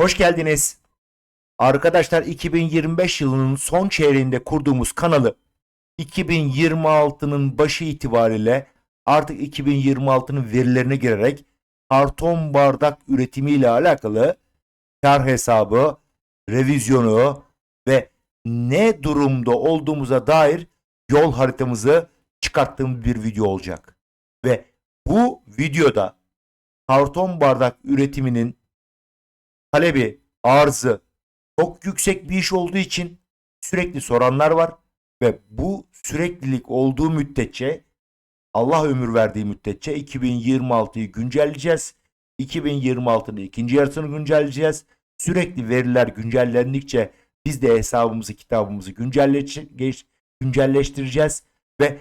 Hoş geldiniz. Arkadaşlar 2025 yılının son çeyreğinde kurduğumuz kanalı 2026'nın başı itibariyle artık 2026'nın verilerine girerek karton bardak üretimiyle alakalı kar hesabı, revizyonu ve ne durumda olduğumuza dair yol haritamızı çıkarttığım bir video olacak. Ve bu videoda karton bardak üretiminin talebi, arzı çok yüksek bir iş olduğu için sürekli soranlar var ve bu süreklilik olduğu müddetçe Allah ömür verdiği müddetçe 2026'yı güncelleyeceğiz. 2026'nın ikinci yarısını güncelleyeceğiz. Sürekli veriler güncellendikçe biz de hesabımızı, kitabımızı güncelleştireceğiz ve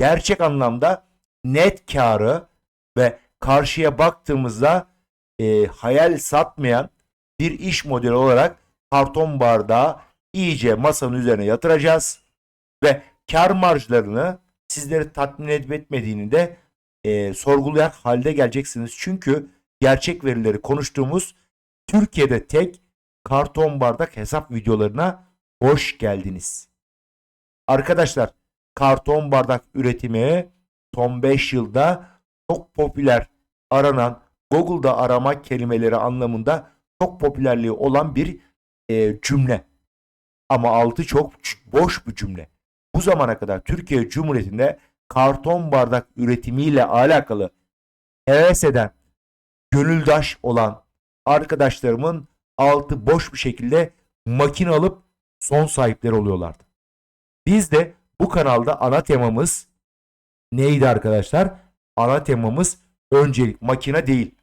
gerçek anlamda net karı ve karşıya baktığımızda e, hayal satmayan bir iş modeli olarak karton bardağı iyice masanın üzerine yatıracağız ve kar marjlarını sizleri tatmin edip etmediğini de e, sorgulayan halde geleceksiniz. Çünkü gerçek verileri konuştuğumuz Türkiye'de tek karton bardak hesap videolarına hoş geldiniz. Arkadaşlar karton bardak üretimi son 5 yılda çok popüler aranan Google'da arama kelimeleri anlamında çok popülerliği olan bir e, cümle. Ama altı çok boş bir cümle. Bu zamana kadar Türkiye Cumhuriyeti'nde karton bardak üretimiyle alakalı heves eden, gönüldaş olan arkadaşlarımın altı boş bir şekilde makine alıp son sahipleri oluyorlardı. Biz de bu kanalda ana temamız neydi arkadaşlar? Ana temamız öncelik makine değil.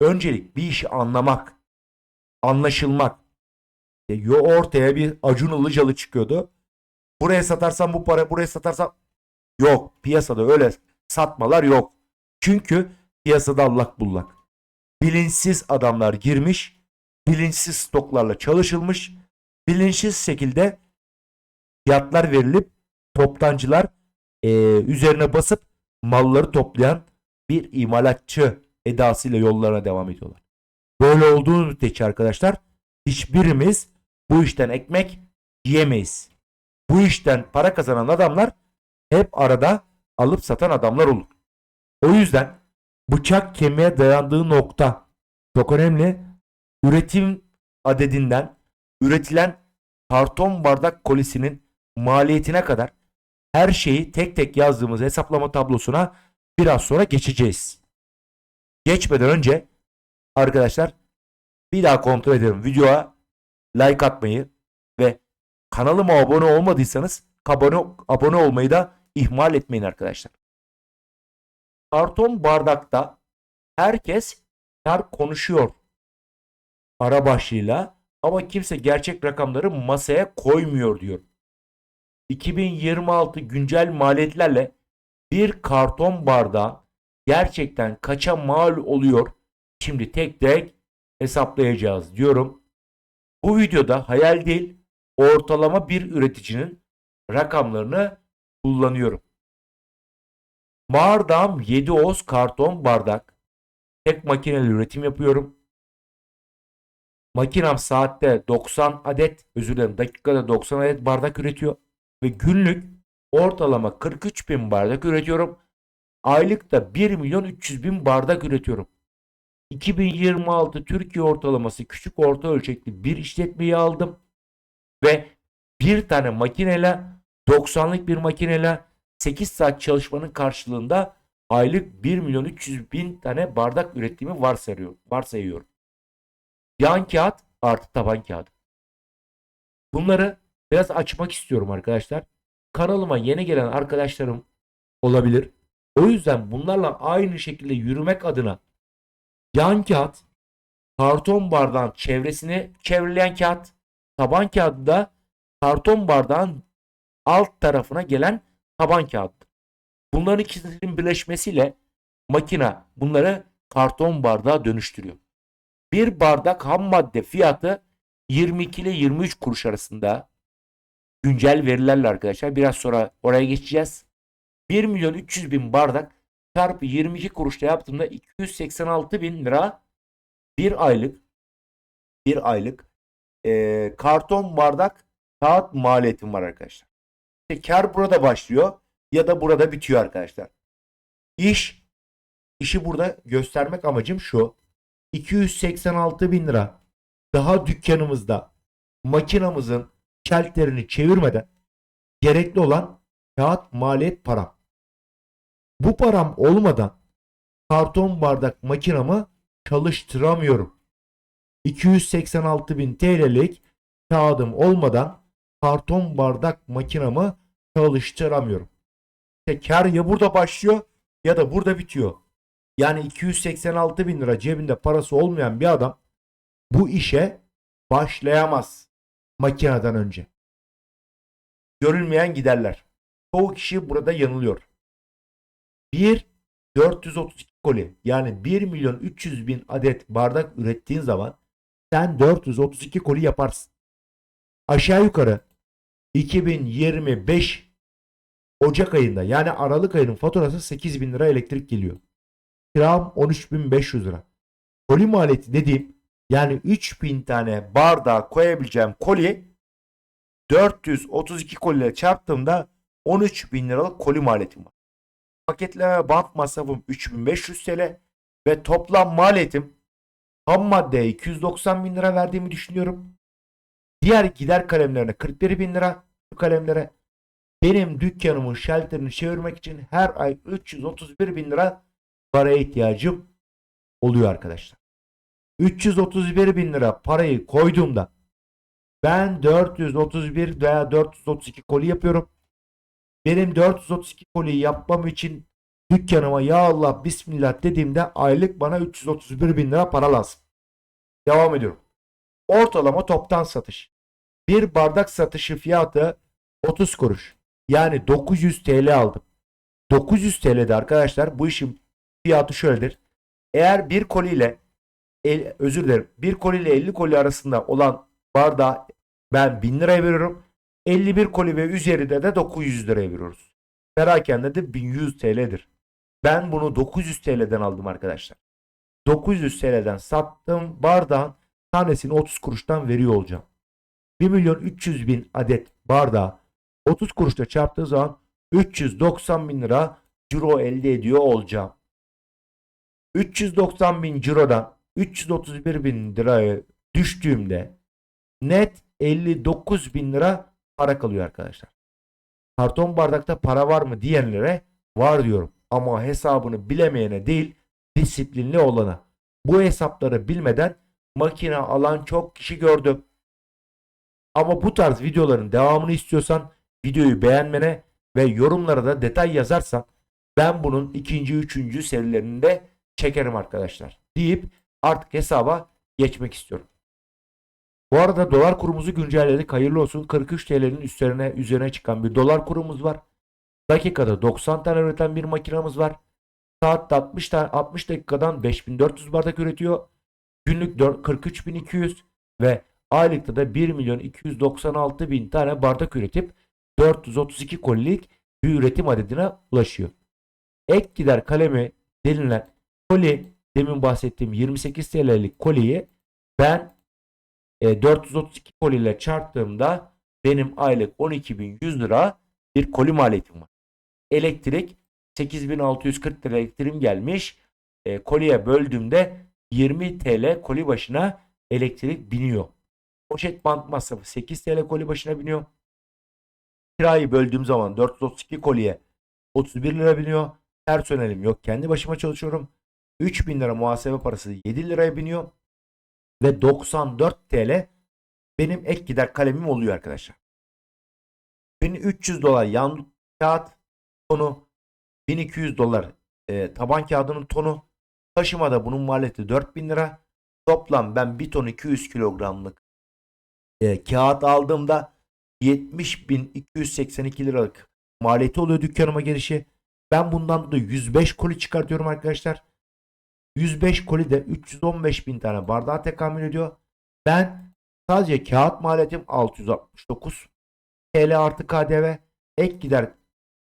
Öncelik bir işi anlamak, anlaşılmak. E, yo ortaya bir Acun Ilıcalı çıkıyordu. Buraya satarsan bu para, buraya satarsan yok. Piyasada öyle satmalar yok. Çünkü piyasada allak bullak. Bilinçsiz adamlar girmiş, bilinçsiz stoklarla çalışılmış, bilinçsiz şekilde fiyatlar verilip toptancılar e, üzerine basıp malları toplayan bir imalatçı edasıyla yollarına devam ediyorlar. Böyle olduğu müddetçe arkadaşlar hiçbirimiz bu işten ekmek yiyemeyiz. Bu işten para kazanan adamlar hep arada alıp satan adamlar olur. O yüzden bıçak kemiğe dayandığı nokta çok önemli. Üretim adedinden üretilen karton bardak kolisinin maliyetine kadar her şeyi tek tek yazdığımız hesaplama tablosuna biraz sonra geçeceğiz. Geçmeden önce arkadaşlar bir daha kontrol edelim. Videoya like atmayı ve kanalıma abone olmadıysanız abone, abone olmayı da ihmal etmeyin arkadaşlar. Karton bardakta herkes kar konuşuyor ara başlığıyla ama kimse gerçek rakamları masaya koymuyor diyor. 2026 güncel maliyetlerle bir karton bardağı gerçekten kaça mal oluyor? Şimdi tek tek hesaplayacağız diyorum. Bu videoda hayal değil, ortalama bir üreticinin rakamlarını kullanıyorum. Mağardam 7 oz karton bardak. Tek makineli üretim yapıyorum. Makinem saatte 90 adet, özür dilerim dakikada 90 adet bardak üretiyor. Ve günlük ortalama 43 bin bardak üretiyorum. Aylıkta 1 milyon 300 bin bardak üretiyorum. 2026 Türkiye ortalaması küçük orta ölçekli bir işletmeyi aldım. Ve bir tane makineyle 90'lık bir makineyle 8 saat çalışmanın karşılığında aylık 1 milyon 300 bin tane bardak ürettiğimi varsayıyor, varsayıyorum. Yan kağıt artı taban kağıdı. Bunları biraz açmak istiyorum arkadaşlar. Kanalıma yeni gelen arkadaşlarım olabilir. O yüzden bunlarla aynı şekilde yürümek adına yan kağıt, karton bardağın çevresini çevreleyen kağıt, taban kağıdı da karton bardağın alt tarafına gelen taban kağıt. Bunların ikisinin birleşmesiyle makine bunları karton bardağa dönüştürüyor. Bir bardak ham madde fiyatı 22 ile 23 kuruş arasında güncel verilerle arkadaşlar. Biraz sonra oraya geçeceğiz. 1 milyon 300 bin bardak çarpı 22 kuruşla yaptığımda 286 bin lira bir aylık bir aylık e, karton bardak kağıt maliyetim var arkadaşlar. İşte kar burada başlıyor ya da burada bitiyor arkadaşlar. İş işi burada göstermek amacım şu. 286 bin lira daha dükkanımızda makinamızın çelklerini çevirmeden gerekli olan kağıt maliyet param. Bu param olmadan karton bardak makinamı çalıştıramıyorum. 286 bin TL'lik kağıdım olmadan karton bardak makinamı çalıştıramıyorum. İşte kar ya burada başlıyor ya da burada bitiyor. Yani 286 bin lira cebinde parası olmayan bir adam bu işe başlayamaz makineden önce. Görülmeyen giderler. Çoğu kişi burada yanılıyor. 1 432 koli yani 1 milyon 300 bin adet bardak ürettiğin zaman sen 432 koli yaparsın. Aşağı yukarı 2025 Ocak ayında yani Aralık ayının faturası 8 bin lira elektrik geliyor. Kiram 13.500 lira. Koli maliyeti dediğim yani 3000 tane bardağa koyabileceğim koli 432 koli ile çarptığımda 13 bin liralık koli maliyetim var. Paketleme bant masrafım 3500 TL ve toplam maliyetim ham maddeye 290 bin lira verdiğimi düşünüyorum. Diğer gider kalemlerine 41 bin lira bu kalemlere benim dükkanımın şalterini çevirmek için her ay 331 bin lira paraya ihtiyacım oluyor arkadaşlar. 331 bin lira parayı koyduğumda ben 431 veya 432 koli yapıyorum. Benim 432 koliyi yapmam için dükkanıma ya Allah bismillah dediğimde aylık bana 331 bin lira para lazım. Devam ediyorum. Ortalama toptan satış. Bir bardak satışı fiyatı 30 kuruş. Yani 900 TL aldım. 900 TL'de arkadaşlar bu işin fiyatı şöyledir. Eğer bir koliyle el, özür dilerim bir koliyle 50 koli arasında olan bardağı ben 1000 liraya veriyorum. 51 koli ve üzerinde de 900 liraya veriyoruz. Perakende de 1100 TL'dir. Ben bunu 900 TL'den aldım arkadaşlar. 900 TL'den sattığım bardağın tanesini 30 kuruştan veriyor olacağım. 1 milyon 300 bin adet bardağı 30 kuruşla çarptığı zaman 390 bin lira ciro elde ediyor olacağım. 390 bin cirodan 331 bin liraya düştüğümde net 59 bin lira para kalıyor arkadaşlar. Karton bardakta para var mı diyenlere var diyorum. Ama hesabını bilemeyene değil disiplinli olana. Bu hesapları bilmeden makine alan çok kişi gördüm. Ama bu tarz videoların devamını istiyorsan videoyu beğenmene ve yorumlara da detay yazarsan ben bunun ikinci, üçüncü serilerini de çekerim arkadaşlar. Deyip artık hesaba geçmek istiyorum. Bu arada dolar kurumuzu güncelledik. Hayırlı olsun. 43 TL'nin üstlerine üzerine çıkan bir dolar kurumuz var. Dakikada 90 tane üreten bir makinamız var. Saatte 60 tane 60 dakikadan 5400 bardak üretiyor. Günlük 4 43200 ve aylıkta da 1 milyon 296 bin tane bardak üretip 432 kolilik bir üretim adedine ulaşıyor. Ek gider kalemi denilen koli demin bahsettiğim 28 TL'lik koliyi ben e, 432 koli ile çarptığımda benim aylık 12.100 lira bir koli maliyetim var. Elektrik 8640 lira elektriğim gelmiş. E, koliye böldüğümde 20 TL koli başına elektrik biniyor. Poşet bant masrafı 8 TL koli başına biniyor. Kirayı böldüğüm zaman 432 koliye 31 lira biniyor. Personelim yok. Kendi başıma çalışıyorum. 3000 lira muhasebe parası 7 liraya biniyor. Ve 94 TL benim ek gider kalemim oluyor arkadaşlar. 1300 dolar yan kağıt tonu 1200 dolar e, taban kağıdının tonu taşımada bunun maliyeti 4000 lira toplam ben 1 ton 200 kilogramlık e, kağıt aldığımda 70.282 liralık maliyeti oluyor dükkanıma gelişi. Ben bundan da 105 koli çıkartıyorum arkadaşlar. 105 koli de 315 bin tane bardağa tekamül ediyor. Ben sadece kağıt maliyetim 669 TL artı KDV. Ek gider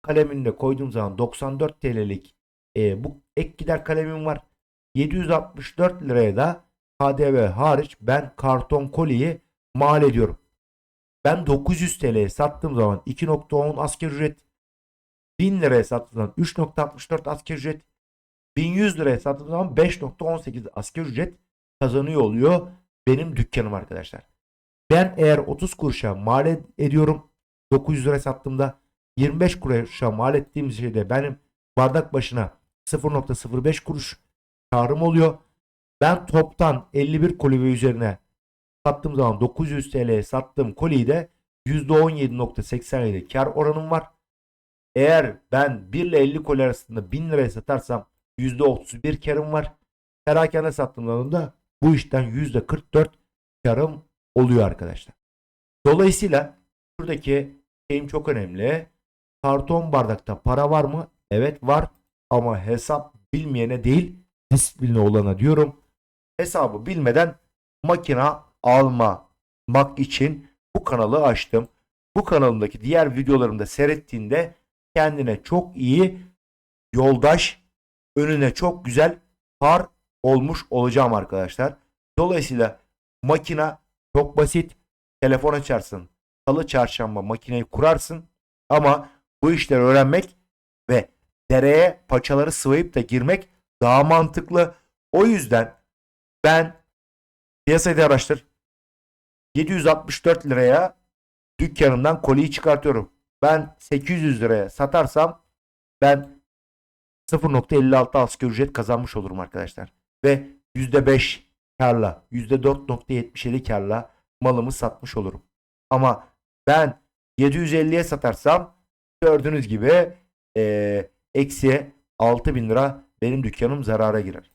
kalemini de koyduğum zaman 94 TL'lik e, bu ek gider kalemim var. 764 liraya da KDV hariç ben karton koliyi mal ediyorum. Ben 900 TL'ye sattığım zaman 2.10 asgari ücret 1000 liraya sattığım zaman 3.64 asgari ücret 1100 liraya sattığım zaman 5.18 asgari ücret kazanıyor oluyor benim dükkanım arkadaşlar. Ben eğer 30 kuruşa mal ed- ediyorum 900 liraya sattığımda 25 kuruşa mal ettiğim şeyde benim bardak başına 0.05 kuruş karım oluyor. Ben toptan 51 koli üzerine sattığım zaman 900 TL'ye sattığım koliyi de %17.87 kar oranım var. Eğer ben 1 ile 50 koli arasında 1000 liraya satarsam %31 karım var. Perakende sattığım zaman da bu işten %44 karım oluyor arkadaşlar. Dolayısıyla buradaki şeyim çok önemli. Karton bardakta para var mı? Evet var ama hesap bilmeyene değil disiplinli olana diyorum. Hesabı bilmeden makina almamak için bu kanalı açtım. Bu kanalımdaki diğer videolarımda seyrettiğinde kendine çok iyi yoldaş, önüne çok güzel par olmuş olacağım arkadaşlar. Dolayısıyla makina çok basit. Telefon açarsın. Salı çarşamba makineyi kurarsın. Ama bu işleri öğrenmek ve dereye paçaları sıvayıp da girmek daha mantıklı. O yüzden ben piyasayı araştır. 764 liraya dükkanımdan koliyi çıkartıyorum. Ben 800 liraya satarsam ben 0.56 asgari ücret kazanmış olurum arkadaşlar. Ve %5 karla, %4.77 karla malımı satmış olurum. Ama ben 750'ye satarsam gördüğünüz gibi eee eksi 6000 lira benim dükkanım zarara girer.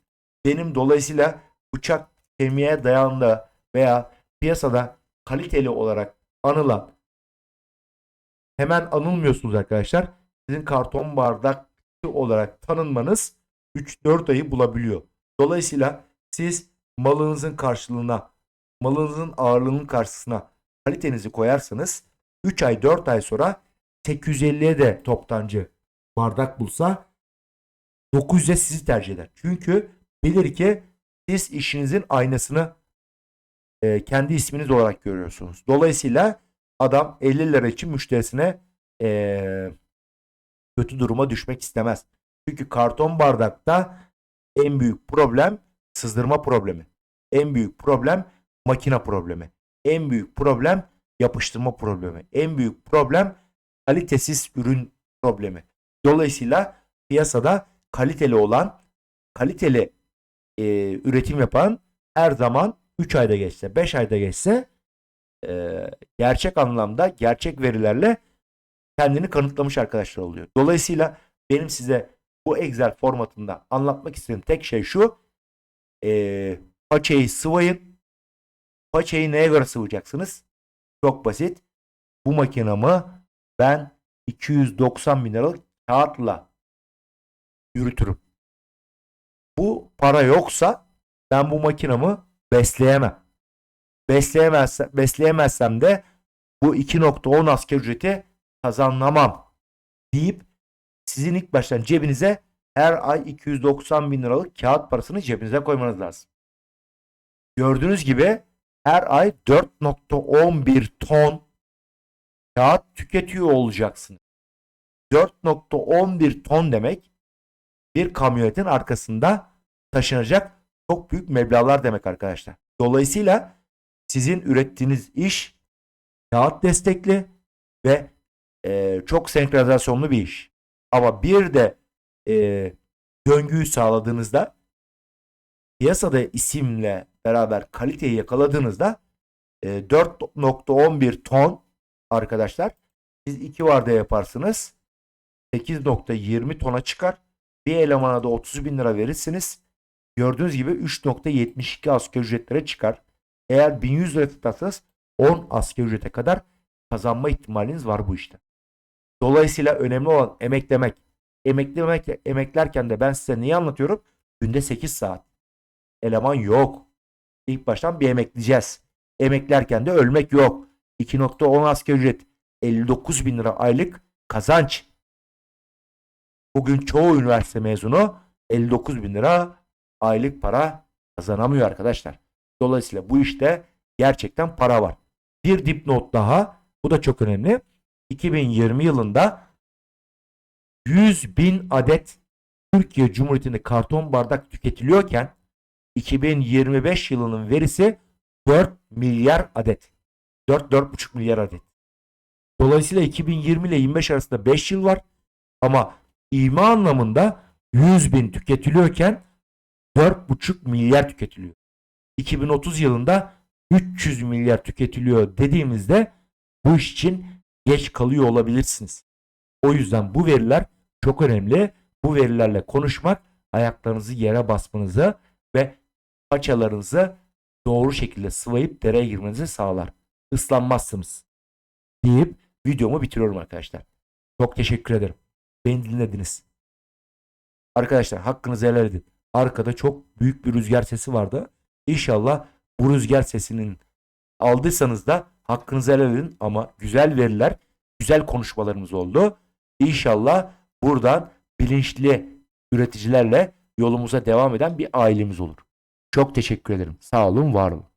Benim dolayısıyla bıçak kemiğe dayandı veya piyasada kaliteli olarak anılan hemen anılmıyorsunuz arkadaşlar. Sizin karton bardakçı olarak tanınmanız 3-4 ayı bulabiliyor. Dolayısıyla siz malınızın karşılığına, malınızın ağırlığının karşısına kalitenizi koyarsanız 3 ay 4 ay sonra 850'ye de toptancı bardak bulsa 900'e sizi tercih eder. Çünkü bilir ki siz işinizin aynasını e, kendi isminiz olarak görüyorsunuz. Dolayısıyla adam 50 lira için müşterisine e, kötü duruma düşmek istemez. Çünkü karton bardakta en büyük problem sızdırma problemi. En büyük problem makine problemi. En büyük problem yapıştırma problemi. En büyük problem kalitesiz ürün problemi. Dolayısıyla piyasada kaliteli olan, kaliteli e, üretim yapan her zaman 3 ayda geçse, 5 ayda geçse e, gerçek anlamda, gerçek verilerle kendini kanıtlamış arkadaşlar oluyor. Dolayısıyla benim size bu Excel formatında anlatmak istediğim tek şey şu. E, paçayı sıvayın. Paçayı neye göre sıvayacaksınız? Çok basit. Bu makinamı ben 290 bin liralık kağıtla yürütürüm. Bu para yoksa ben bu makinamı besleyemem. Besleyemezsem, besleyemezsem de bu 2.10 asgari ücreti kazanamam deyip sizin ilk baştan cebinize her ay 290 bin liralık kağıt parasını cebinize koymanız lazım. Gördüğünüz gibi her ay 4.11 ton kağıt tüketiyor olacaksınız. 4.11 ton demek bir kamyonetin arkasında taşınacak çok büyük meblağlar demek arkadaşlar. Dolayısıyla sizin ürettiğiniz iş kağıt destekli ve e, çok senkronizasyonlu bir iş. Ama bir de e, döngüyü sağladığınızda piyasada isimle beraber kaliteyi yakaladığınızda e, 4.11 ton arkadaşlar siz iki varda yaparsınız 8.20 tona çıkar. Bir elemana da 30 bin lira verirsiniz. Gördüğünüz gibi 3.72 asgari ücretlere çıkar. Eğer 1100 lira tutarsanız 10 asgari ücrete kadar kazanma ihtimaliniz var bu işte. Dolayısıyla önemli olan emeklemek. Emeklemek, emeklerken de ben size neyi anlatıyorum? Günde 8 saat. Eleman yok. İlk baştan bir emekleyeceğiz. Emeklerken de ölmek yok. 2.10 asgari ücret. 59 bin lira aylık kazanç. Bugün çoğu üniversite mezunu 59 bin lira aylık para kazanamıyor arkadaşlar. Dolayısıyla bu işte gerçekten para var. Bir dipnot daha. Bu da çok önemli. 2020 yılında 100 bin adet Türkiye Cumhuriyeti'nde karton bardak tüketiliyorken 2025 yılının verisi 4 milyar adet. 4-4,5 milyar adet. Dolayısıyla 2020 ile 25 arasında 5 yıl var. Ama ivme anlamında 100 bin tüketiliyorken 4,5 milyar tüketiliyor. 2030 yılında 300 milyar tüketiliyor dediğimizde bu iş için geç kalıyor olabilirsiniz. O yüzden bu veriler çok önemli. Bu verilerle konuşmak ayaklarınızı yere basmanızı ve paçalarınızı doğru şekilde sıvayıp dereye girmenizi sağlar. Islanmazsınız. Deyip videomu bitiriyorum arkadaşlar. Çok teşekkür ederim. Beni dinlediniz. Arkadaşlar hakkınızı helal edin. Arkada çok büyük bir rüzgar sesi vardı. İnşallah bu rüzgar sesinin aldıysanız da hakkınızı helal edin ama güzel veriler, güzel konuşmalarımız oldu. İnşallah buradan bilinçli üreticilerle yolumuza devam eden bir ailemiz olur. Çok teşekkür ederim. Sağ olun, var olun.